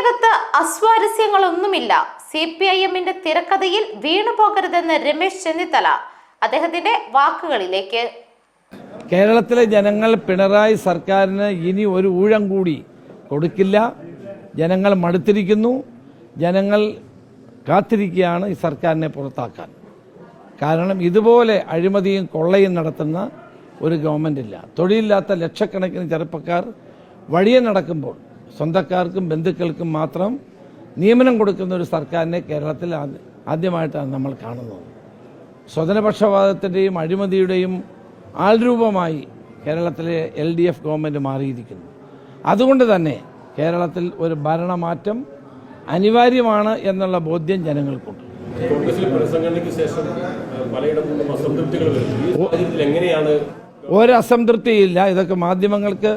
പാർട്ടിക്കകത്ത് അസ്വാരസ്യങ്ങളൊന്നുമില്ല. C P I എമ്മിന്റെ തിരക്കഥയിൽ വീണു പോകരുതെന്ന് രമേശ് ചെന്നിത്തല അദ്ദേഹത്തിന്റെ വാക്കുകളിലേക്ക്. കേരളത്തിലെ ജനങ്ങൾ പിണറായി സർക്കാരിന് ഇനി ഒരു ഊഴം കൂടി കൊടുക്കില്ല. ജനങ്ങൾ മടുത്തിരിക്കുന്നു. ജനങ്ങൾ കാത്തിരിക്കുകയാണ് ഈ സർക്കാരിനെ പുറത്താക്കാൻ. കാരണം ഇതുപോലെ അഴിമതിയും കൊള്ളയും നടത്തുന്ന ഒരു ഗവൺമെന്റ് ഇല്ല. തൊഴിലില്ലാത്ത ലക്ഷക്കണക്കിന് ചെറുപ്പക്കാർ വഴിയെ നടക്കുമ്പോൾ സ്വന്തക്കാർക്കും ബന്ധുക്കൾക്കും മാത്രം നിയമനം കൊടുക്കുന്ന ഒരു സർക്കാരിനെ കേരളത്തിൽ ആദ്യമായിട്ടാണ് നമ്മൾ കാണുന്നത്. സ്വതന്ത്രപക്ഷപാതത്തിന്റെയും അഴിമതിയുടെയും ആൾരൂപമായി കേരളത്തിലെ എൽ ഡി എഫ് ഗവൺമെന്റ് മാറിയിരിക്കുന്നു. അതുകൊണ്ട് തന്നെ കേരളത്തിൽ ഒരു ഭരണമാറ്റം അനിവാര്യമാണ് എന്നുള്ള ബോധ്യം ജനങ്ങൾക്കുണ്ട്. ഒരസംതൃപ്തിയില്ല. ഇതൊക്കെ മാധ്യമങ്ങൾക്ക്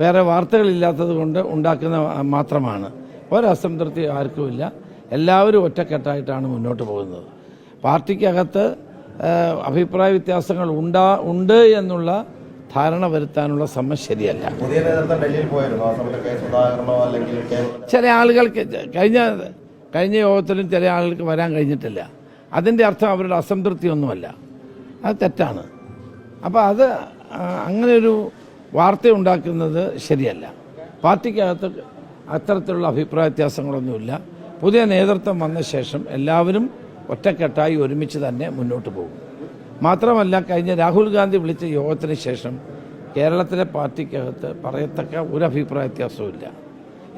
വേറെ വാർത്തകളില്ലാത്തത് കൊണ്ട് ഉണ്ടാക്കുന്ന മാത്രമാണ്. ഒരസംതൃപ്തി ആർക്കുമില്ല. എല്ലാവരും ഒറ്റക്കെട്ടായിട്ടാണ് മുന്നോട്ട് പോകുന്നത്. പാർട്ടിക്കകത്ത് അഭിപ്രായ വ്യത്യാസങ്ങൾ ഉണ്ടാ ഉണ്ട് എന്നുള്ള ധാരണ വരുത്താനുള്ള ശ്രമം ശരിയല്ല. ചില ആളുകൾക്ക് കഴിഞ്ഞ കഴിഞ്ഞ യോഗത്തിലും ചില ആളുകൾക്ക് വരാൻ കഴിഞ്ഞിട്ടില്ല. അതിന്റെ അർത്ഥം അവരുടെ അസംതൃപ്തിയൊന്നുമല്ല. അത് തെറ്റാണ്. അപ്പോൾ അത് ആ, അങ്ങനെ ഒരു വാർത്ത ഉണ്ടാക്കുന്നത് ശരിയല്ല. പാർട്ടിക്കകത്ത് അത്തരത്തിലുള്ള അഭിപ്രായ വ്യത്യാസങ്ങളൊന്നുമില്ല. പുതിയ നേതൃത്വം വന്ന ശേഷം എല്ലാവരും ഒറ്റക്കെട്ടായി ഒരുമിച്ച് തന്നെ മുന്നോട്ട് പോകും. മാത്രമല്ല കഴിഞ്ഞ രാഹുൽ ഗാന്ധി വിളിച്ച യോഗത്തിന് ശേഷം കേരളത്തിലെ പാർട്ടിക്കകത്ത് പറയത്തക്ക ഒരു അഭിപ്രായ വ്യത്യാസവും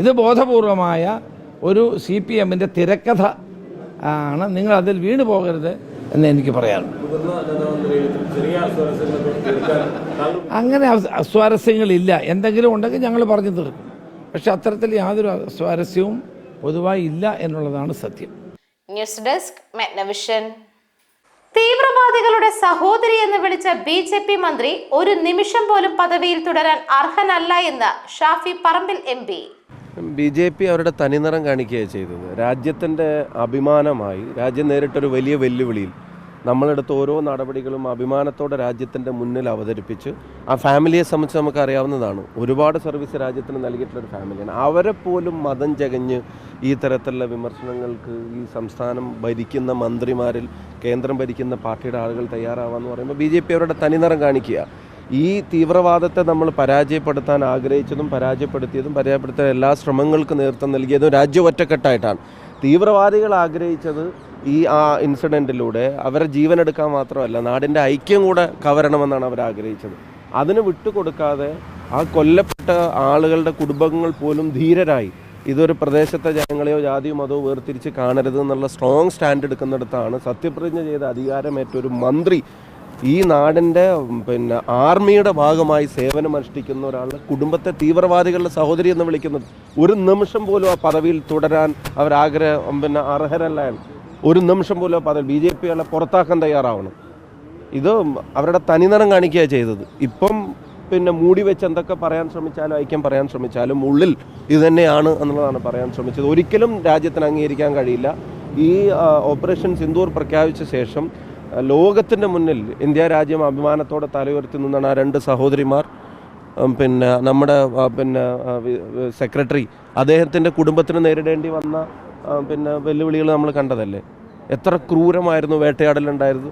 ഇത് ബോധപൂർവമായ ഒരു സി പി എമ്മിന്റെ തിരക്കഥ ആണ്. നിങ്ങളതിൽ വീണു പോകരുത് എന്ന് എനിക്ക് പറയാനുണ്ട് അങ്ങനെ അസ്- അസ്വാരസ്യങ്ങളില്ല. എന്തെങ്കിലും ഉണ്ടെങ്കിൽ ഞങ്ങൾ പറഞ്ഞു തീർക്കും. പക്ഷെ അത്തരത്തിൽ യാതൊരു അസ്വാരസ്യവും പൊതുവായി ഇല്ല എന്നുള്ളതാണ് സത്യം. ന്യൂസ് ഡെസ്ക് മെഗ്നവിഷൻ തീവ്രവാദികളുടെ സഹോദരി എന്ന് വിളിച്ച ബി ജെ പി മന്ത്രി ഒരു നിമിഷം പോലും പദവിയിൽ തുടരാൻ അർഹനല്ല എന്ന് Shafi Parambil M P. B J P അവരുടെ തനിനിറം കാണിക്കുകയാണ് ചെയ്തത്. രാജ്യത്തിന്റെ അഭിമാനമായി രാജ്യം നേരിട്ടൊരു വലിയ വെല്ലുവിളിയിൽ നമ്മളെടുത്ത ഓരോ നടപടികളും അഭിമാനത്തോടെ രാജ്യത്തിന്റെ മുന്നിൽ അവതരിപ്പിച്ച് ആ ഫാമിലിയെ സംബന്ധിച്ച് നമുക്ക് അറിയാവുന്നതാണ് ഒരുപാട് സർവീസ് രാജ്യത്തിന് നൽകിയിട്ടുള്ള ഒരു ഫാമിലിയാണ്. അവരെ പോലും മതം ചകഞ്ഞ് ഈ തരത്തിലുള്ള വിമർശനങ്ങൾക്ക് ഈ സംസ്ഥാനം ഭരിക്കുന്ന മന്ത്രിമാരിൽ കേന്ദ്രം ഭരിക്കുന്ന പാർട്ടിയുടെ ആളുകൾ തയ്യാറാവാന്ന് പറയുമ്പോൾ ബി ജെ പി അവരുടെ തനിനിറം കാണിക്കുക. ഈ തീവ്രവാദത്തെ നമ്മൾ പരാജയപ്പെടുത്താൻ ആഗ്രഹിച്ചതും പരാജയപ്പെടുത്തിയതും പരാജയപ്പെടുത്താൻ എല്ലാ ശ്രമങ്ങൾക്കും നേതൃത്വം നൽകിയതും രാജ്യം ഒറ്റക്കെട്ടായിട്ടാണ്. തീവ്രവാദികൾ ആഗ്രഹിച്ചത് ഈ ആ ഇൻസിഡന്റിലൂടെ അവരെ ജീവനെടുക്കാൻ മാത്രമല്ല നാടിന്റെ ഐക്യം കൂടെ കവരണമെന്നാണ് അവർ ആഗ്രഹിച്ചത്. അതിന് വിട്ടുകൊടുക്കാതെ ആ കൊല്ലപ്പെട്ട ആളുകളുടെ കുടുംബങ്ങൾ പോലും ധീരരായി. ഇതൊരു പ്രദേശത്തെ ജനങ്ങളെയോ ജാതിയോ മതമോ വേർതിരിച്ച് കാണരുത് എന്നുള്ള സ്ട്രോങ് സ്റ്റാൻഡ് എടുക്കുന്നിടത്താണ് സത്യപ്രതിജ്ഞ ചെയ്ത അധികാരമേറ്റ ഒരു മന്ത്രി ഈ നാടിന്റെ പിന്നെ ആർമിയുടെ ഭാഗമായി സേവനം അനുഷ്ഠിക്കുന്ന ഒരാളുടെ കുടുംബത്തെ തീവ്രവാദികളുടെ സഹോദരി എന്ന് വിളിക്കുന്നത്. ഒരു നിമിഷം പോലും ആ പദവിയിൽ തുടരാൻ അവരാഗ്രഹം പിന്നെ അർഹരല്ല ഒരു നിമിഷം പോലും ആ പദവി ബി ജെ പികളെ പുറത്താക്കാൻ തയ്യാറാവണം. ഇത് അവരുടെ തനിനിറം കാണിക്കുകയാണ് ചെയ്തത്. ഇപ്പം പിന്നെ മൂടി വെച്ച് എന്തൊക്കെ പറയാൻ ശ്രമിച്ചാലും ഐക്യം പറയാൻ ശ്രമിച്ചാലും ഉള്ളിൽ ഇത് തന്നെയാണ് എന്നുള്ളതാണ് പറയാൻ ശ്രമിച്ചത്. ഒരിക്കലും രാജ്യത്തിന് അംഗീകരിക്കാൻ കഴിയില്ല. ഈ ഓപ്പറേഷൻ സിന്ദൂർ പ്രഖ്യാപിച്ച ശേഷം ലോകത്തിന്റെ മുന്നിൽ ഇന്ത്യ രാജ്യം അഭിമാനത്തോടെ തലയുയർത്തി നിന്നാണ് ആ രണ്ട് സഹോദരിമാർ. പിന്നെ നമ്മുടെ പിന്നെ സെക്രട്ടറി. അദ്ദേഹത്തിന്റെ കുടുംബത്തിന് നേരിടേണ്ടി വന്ന പിന്നെ വെല്ലുവിളികൾ നമ്മൾ കണ്ടതല്ലേ? എത്ര ക്രൂരമായിരുന്നു വേട്ടയാടലുണ്ടായിരുന്നു.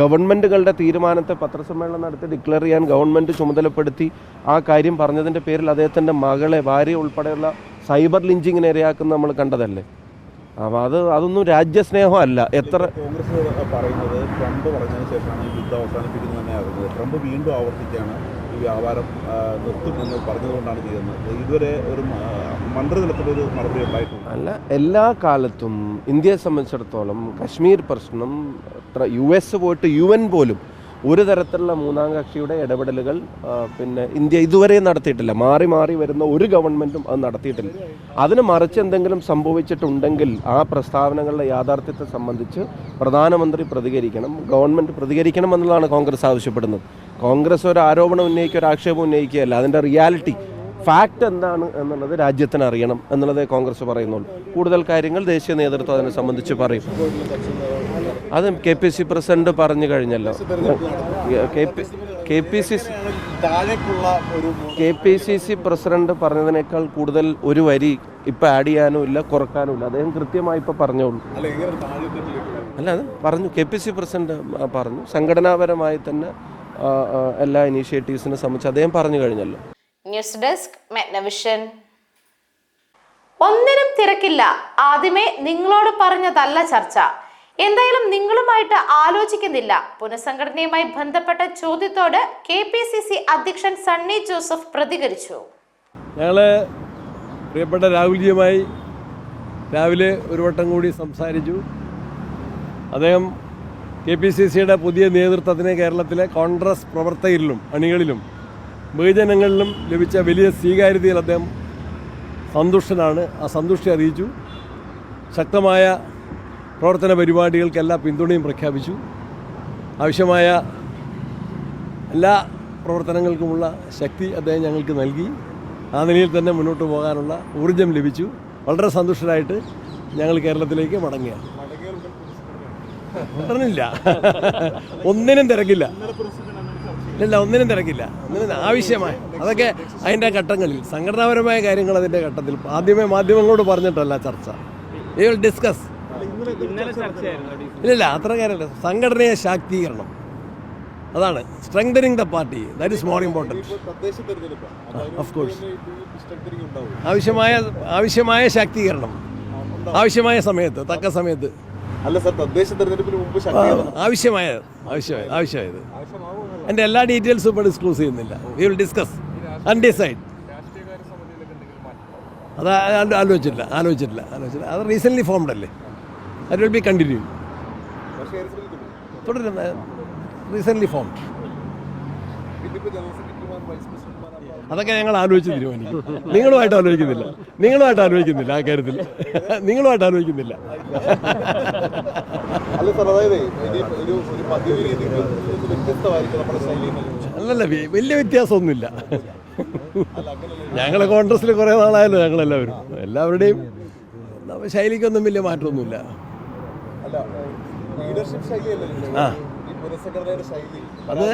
ഗവൺമെന്റുകളുടെ തീരുമാനത്തെ പത്രസമ്മേളനം നടത്തി ഡിക്ലെയർ ചെയ്യാൻ ഗവൺമെന്റ് ചുമതലപ്പെടുത്തി ആ കാര്യം പറഞ്ഞതിന്റെ പേരിൽ അദ്ദേഹത്തിന്റെ മകളെ ഭാര്യ ഉൾപ്പെടെയുള്ള സൈബർ ലിഞ്ചിങ്ങിന് ഇരയാക്കുന്ന നമ്മൾ കണ്ടതല്ലേ? അപ്പോൾ അത് അതൊന്നും രാജ്യസ്നേഹം അല്ല എത്ര കോൺഗ്രസ് പറയുന്നത് ട്രംപ് പറഞ്ഞതിന് ശേഷമാണ് ഈ യുദ്ധം അവസാനിപ്പിക്കുന്നത് തന്നെ ആകുന്നത് ട്രംപ് വീണ്ടും ആവർത്തിക്കുകയാണ് ഈ വ്യാപാരം നിർത്തുമെന്ന് പറഞ്ഞതുകൊണ്ടാണ് ചെയ്യുന്നത്. ഇതുവരെ ഒരു മന്ത്രിതലത്തിലൊരു മറുപടി ഉണ്ടായിട്ടുണ്ട് അല്ല എല്ലാ കാലത്തും ഇന്ത്യയെ സംബന്ധിച്ചിടത്തോളം കശ്മീർ പ്രശ്നം യു എസ് പോയിട്ട് യു എൻ പോലും ഒരു തരത്തിലുള്ള മൂന്നാം കക്ഷിയുടെ ഇടപെടലുകൾ പിന്നെ ഇന്ത്യ ഇതുവരെ നടത്തിയിട്ടില്ല. മാറി മാറി വരുന്ന ഒരു ഗവൺമെന്റും അത് നടത്തിയിട്ടില്ല. അതിന് മറിച്ച് എന്തെങ്കിലും സംഭവിച്ചിട്ടുണ്ടെങ്കിൽ ആ പ്രസ്താവനകളുടെ യാഥാർത്ഥ്യത്തെ സംബന്ധിച്ച് പ്രധാനമന്ത്രി പ്രതികരിക്കണം ഗവൺമെന്റ് പ്രതികരിക്കണം എന്നുള്ളതാണ് കോൺഗ്രസ് ആവശ്യപ്പെടുന്നത്. കോൺഗ്രസ് ഒരു ആരോപണം ഉന്നയിക്കുക ഒരു ആക്ഷേപം ഉന്നയിക്കുകയല്ല. അതിന്റെ റിയാലിറ്റി ഫാക്റ്റ് എന്താണ് എന്നുള്ളത് രാജ്യത്തിന് അറിയണം എന്നുള്ളതേ കോൺഗ്രസ് പറയുന്നുള്ളൂ. കൂടുതൽ കാര്യങ്ങൾ ദേശീയ നേതൃത്വം അതിനെ സംബന്ധിച്ച് പറയും. അത് കെ പി സി പ്രസിഡന്റ് പറഞ്ഞു കഴിഞ്ഞല്ലോ. K P C K P C C president പറഞ്ഞതിനേക്കാൾ കൂടുതൽ ഒരു വരി ഇപ്പം ആഡ് ചെയ്യാനും ഇല്ല കുറക്കാനും ഇല്ല അദ്ദേഹം കൃത്യമായി ഇപ്പം പറഞ്ഞോളൂ. അല്ല അത് പറഞ്ഞു. കെ പി സി പ്രസിഡന്റ് പറഞ്ഞു. സംഘടനാപരമായി തന്നെ എല്ലാ ഇനീഷ്യേറ്റീവ്സിനെ സംബന്ധിച്ച് അദ്ദേഹം പറഞ്ഞു കഴിഞ്ഞല്ലോ. News desk Megnavision. ഒന്നിനും തിരക്കില്ല. ആദ്യമേ നിങ്ങളോട് പറഞ്ഞതല്ല ചർച്ച. എന്തായാലും നിങ്ങളുമായിട്ട് ആലോചിക്കുന്നില്ല. പുനഃസംഘടനയുമായി ബന്ധപ്പെട്ട ചോദ്യത്തോട് കെ പി സി സി അധ്യക്ഷൻ സണ്ണി ജോസഫ് പ്രതികരിച്ചു. ഞങ്ങൾ പ്രിയപ്പെട്ട രാഹുൽജിയുമായി രാവിലെ ഒരു വട്ടം കൂടി സംസാരിച്ചു. അദ്ദേഹം കെ പി സി സിയുടെ പുതിയ നേതൃത്വത്തിന് കേരളത്തിലെ കോൺഗ്രസ് പ്രവർത്തകരിലും അണികളിലും ബഹുജനങ്ങളിലും ലഭിച്ച വലിയ സ്വീകാര്യതയിൽ അദ്ദേഹം സന്തുഷ്ടനാണ്. ആ സന്തുഷ്ടി അറിയിച്ചു. ശക്തമായ പ്രവർത്തന പരിപാടികൾക്ക് എല്ലാ പിന്തുണയും പ്രഖ്യാപിച്ചു. ആവശ്യമായ എല്ലാ പ്രവർത്തനങ്ങൾക്കുമുള്ള ശക്തി അദ്ദേഹം ഞങ്ങൾക്ക് നൽകി. ആ നിലയിൽ തന്നെ മുന്നോട്ട് പോകാനുള്ള ഊർജം ലഭിച്ചു. വളരെ സന്തുഷ്ടരായിട്ട് ഞങ്ങൾ കേരളത്തിലേക്ക് മടങ്ങുകയാണ്. പറഞ്ഞില്ല ഒന്നിനും തിരക്കില്ല. ഇല്ല ഒന്നിനും തിരക്കില്ല. ഒന്നിനും ആവശ്യമായ അതൊക്കെ അതിന്റെ ഘട്ടങ്ങളിൽ സംഘടനാപരമായ കാര്യങ്ങൾ അതിന്റെ ഘട്ടത്തിൽ ആദ്യമേ മാധ്യമങ്ങളോട് പറഞ്ഞിട്ടല്ല ചർച്ച. വിൽ ഡിസ്കസ് ഇല്ലില്ല അത്ര കാര്യമല്ല. സംഘടനയെ ശാക്തീകരണം. അതാണ്. Strengthening the party that is more important of course ആവശ്യമായ ആവശ്യമായ ശാക്തീകരണം. ആവശ്യമായ സമയത്ത് തക്ക സമയത്ത്. അല്ല സർ തദ്ദേശ തെരഞ്ഞെടുപ്പിന് മുമ്പ് ആവശ്യമായത് ആവശ്യമായത്. ആവശ്യമായത് എന്റെ എല്ലാ ഡീറ്റെയിൽസും ഇപ്പോൾ ഡിസ്ക്ലോസ് ചെയ്യുന്നില്ല. വി വിൽ ഡിസ്കസ് അൺഡിസൈഡ് അത് ആലോചിച്ചിട്ടില്ല ആലോചിച്ചിട്ടില്ല ആലോചിച്ചിട്ടില്ല. ആലോചിച്ചില്ല അത് റീസെന്റ്ലി ഫോംഡ് അല്ലേ? അത് വിൽ ബി കണ്ടിന്യൂ തുടരുന്ന റീസെന്റ്ലി ഫോം അതൊക്കെ ഞങ്ങൾ ആലോചിച്ച് തീരുമാനിക്കും. നിങ്ങളുമായിട്ട് ആലോചിക്കുന്നില്ല. നിങ്ങളുമായിട്ട് ആലോചിക്കുന്നില്ല ആ കാര്യത്തിൽ. നിങ്ങളുമായിട്ട് ആലോചിക്കുന്നില്ല. അല്ലല്ല വലിയ വ്യത്യാസമൊന്നുമില്ല. ഞങ്ങൾ കോൺഗ്രസ്സിൽ കുറേ നാളായല്ലോ ഞങ്ങളെല്ലാവരും. എല്ലാവരുടെയും ശൈലിക്കൊന്നും വലിയ മാറ്റമൊന്നുമില്ല. ആ. അത്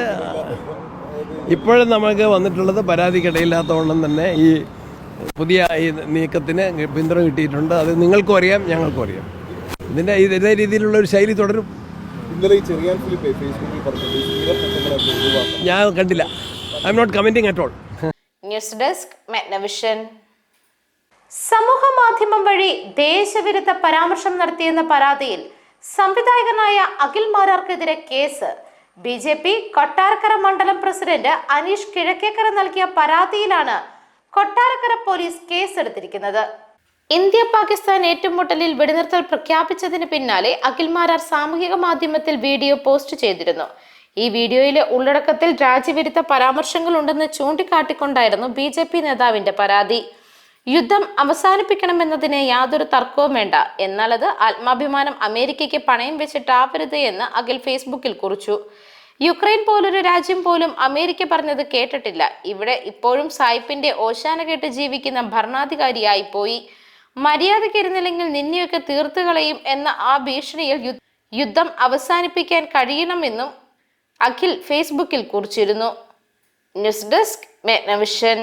ഇപ്പോഴും നമുക്ക് വന്നിട്ടുള്ളത് പരാതിക്കിടയില്ലാത്തവണ്ണം തന്നെ ഈ പുതിയ ഈ നീക്കത്തിന് പിന്തുണ കിട്ടിയിട്ടുണ്ട്. അത് നിങ്ങൾക്കും അറിയാം ഞങ്ങൾക്കും അറിയാം. ഇതിന്റെ ഇതേ രീതിയിലുള്ള ഒരു ശൈലി തുടരും. ഞാൻ കണ്ടില്ല. I'm not commenting at all news desk Megnavision സമൂഹ മാധ്യമം വഴി ദേശവിരുദ്ധ പരാമർശം നടത്തിയെന്ന പരാതിയിൽ സംവിധായകനായ അഖിൽ മാരാർക്കെതിരെ case. B J P Kottarakkara മണ്ഡലം പ്രസിഡന്റ് അനീഷ് കിഴക്കേക്കര നൽകിയ പരാതിയിലാണ് കൊട്ടാരക്കര പോലീസ് കേസെടുത്തിരിക്കുന്നത്. ഇന്ത്യ പാകിസ്ഥാൻ ഏറ്റുമുട്ടലിൽ വെടിനിർത്തൽ പ്രഖ്യാപിച്ചതിന് പിന്നാലെ അഖിൽ മാരാർ സാമൂഹിക മാധ്യമത്തിൽ വീഡിയോ പോസ്റ്റ് ചെയ്തിരുന്നു. ഈ വീഡിയോയിലെ ഉള്ളടക്കത്തിൽ രാജ്യവിരുദ്ധ പരാമർശങ്ങളുണ്ടെന്ന് ചൂണ്ടിക്കാട്ടിക്കൊണ്ടായിരുന്നു ബി ജെ പി നേതാവിന്റെ പരാതി. യുദ്ധം അവസാനിപ്പിക്കണമെന്നതിന് യാതൊരു തർക്കവും വേണ്ട. എന്നാൽ അത് ആത്മാഭിമാനം അമേരിക്കയ്ക്ക് പണയം വെച്ചിട്ടാവരുത് എന്ന് അഖിൽ ഫേസ്ബുക്കിൽ കുറിച്ചു. യുക്രൈൻ പോലൊരു രാജ്യം പോലും അമേരിക്ക പറഞ്ഞത് കേട്ടിട്ടില്ല. ഇവിടെ ഇപ്പോഴും സായിപ്പിന്റെ ഓശാന കേട്ട് ജീവിക്കുന്ന ഭരണാധികാരിയായി പോയി. മര്യാദയ്ക്ക് ഇരുന്നില്ലെങ്കിൽ നിന്നെയൊക്കെ തീർത്തു കളയും എന്ന ആ ഭീഷണിയിൽ യുദ്ധം അവസാനിപ്പിക്കാൻ കഴിയണമെന്നും അഖിൽ ഫേസ്ബുക്കിൽ കുറിച്ചിരുന്നു. News desk മെഗ്നവിഷൻ